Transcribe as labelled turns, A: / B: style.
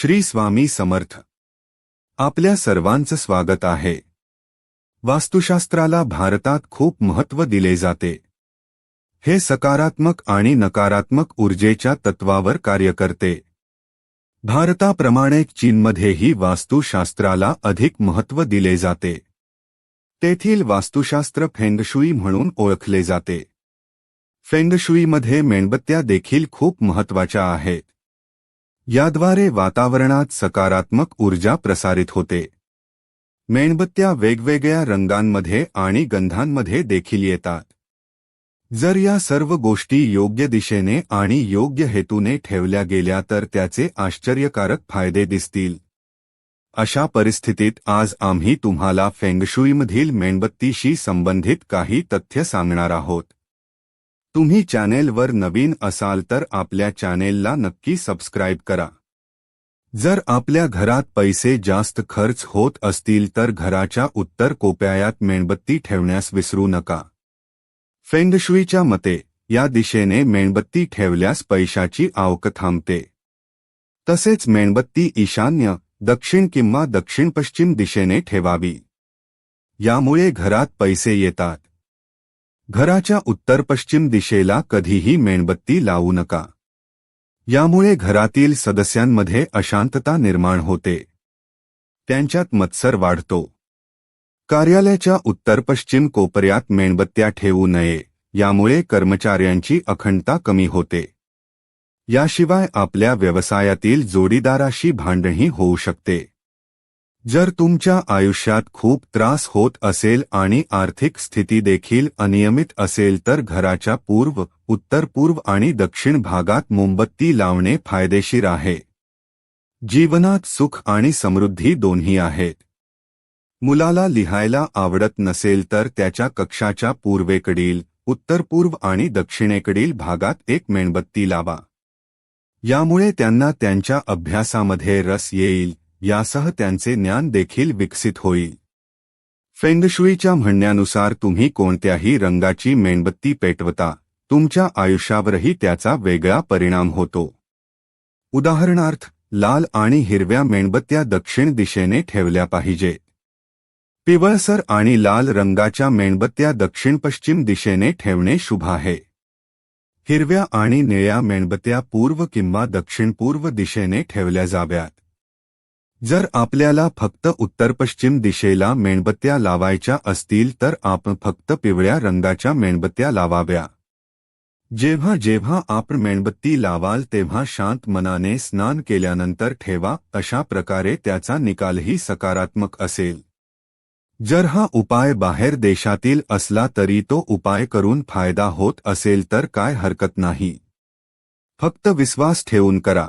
A: श्री स्वामी समर्थ. आपल्या सर्वांचं स्वागत आहे. वास्तुशास्त्राला भारतात खूप महत्त्व दिले जाते. हे सकारात्मक आणि नकारात्मक ऊर्जेच्या तत्वावर कार्य करते. भारताप्रमाणे चीनमध्येही वास्तुशास्त्राला अधिक महत्त्व दिले जाते. तेथील वास्तुशास्त्र फेंगशुई म्हणून ओळखले जाते. फेंगशुईमध्ये मेणबत्त्या देखील खूप महत्त्वाच्या आहेत. याद्वारे वातावरणात सकारात्मक ऊर्जा प्रसारित होते. मेणबत्त्या वेगवेगळ्या रंगांमध्ये आणि गंधांमध्ये देखील येतात. जर या सर्व गोष्टी योग्य दिशेने आणि योग्य हेतूने ठेवल्या गेल्या तर त्याचे आश्चर्यकारक फायदे दिसतील. अशा परिस्थितीत आज आम्ही तुम्हाला फेंगशुईमधील मेणबत्तीशी संबंधित काही तथ्य सांगणार आहोत. तुम्ही चॅनेलवर नवीन असाल तर आपल्या चॅनेलला नक्की सबस्क्राईब करा. जर आपल्या घरात पैसे जास्त खर्च होत असतील तर घराच्या उत्तर कोप्यायात मेणबत्ती ठेवण्यास विसरू नका. फेंडशुईच्या मते या दिशेने मेणबत्ती ठेवल्यास पैशाची आवक थांबते. तसेच मेणबत्ती ईशान्य दक्षिण किंवा दक्षिण पश्चिम दिशेने ठेवावी. यामुळे घरात पैसे येतात. घराच्या उत्तर पश्चिम दिशेला कधीही मेणबत्ती लावू नका. यामुळे घरातील सदस्यांमध्ये अशांतता निर्माण होते. त्यांच्यात मत्सर वाढतो. कार्यालयाच्या उत्तर पश्चिम कोपऱ्यात मेणबत्त्या ठेवू नये यामुळे कर्मचाऱ्यांची अखंडता कमी होते. याशिवाय आपल्या व्यवसायातील जोडीदाराशी भांडणही होऊ शकते. जर तुमच्या आयुष्यात खूप त्रास होत असेल आणि आर्थिक स्थिती देखील अनियमित असेल तर घराच्या पूर्व उत्तर पूर्व आणि दक्षिण भागात मोमबत्ती लावणे फायदेशीर आहे. जीवनात सुख आणि समृद्धी दोन्ही आहेत. मुलाला लिहायला आवडत नसेल तर त्याच्या कक्षाच्या पूर्वेकडील उत्तर पूर्व आणि दक्षिणेकडील भागात एक मेणबत्ती लावा. यामुळे त्यांना त्यांच्या अभ्यासामध्ये रस येईल यासह त्यांचे ज्ञान देखील विकसित होईल. फेंगशुईच्या म्हणण्यानुसार तुम्ही कोणत्याही रंगाची मेणबत्ती पेटवता तुमच्या आयुष्यावरही त्याचा वेगळा परिणाम होतो. उदाहरणार्थ लाल आणि हिरव्या मेणबत्त्या दक्षिण दिशेने ठेवल्या पाहिजे. पिवळसर आणि लाल रंगाच्या मेणबत्त्या दक्षिण पश्चिम दिशेने ठेवणे शुभ आहे. हिरव्या आणि निळ्या मेणबत्त्या पूर्व किंवा दक्षिण पूर्व दिशेने ठेवल्या जाव्यात. जर आपल्याला फक्त उत्तर पश्चिम दिशेला मेणबत्त्या लावायच्या असतील तर आपण फक्त पिवळ्या रंगाच्या मेणबत्त्या लावाव्या. जेव्हा जेव्हा आपण मेणबत्ती लावाल तेव्हा शांत मनाने स्नान केल्यानंतर ठेवा अशा प्रकारे त्याचा निकालही सकारात्मक असेल. जर हा उपाय बाहेर देशातील असला तरी तो उपाय करून फायदा होत असेल तर काय हरकत नाही. फक्त विश्वास ठेवून करा.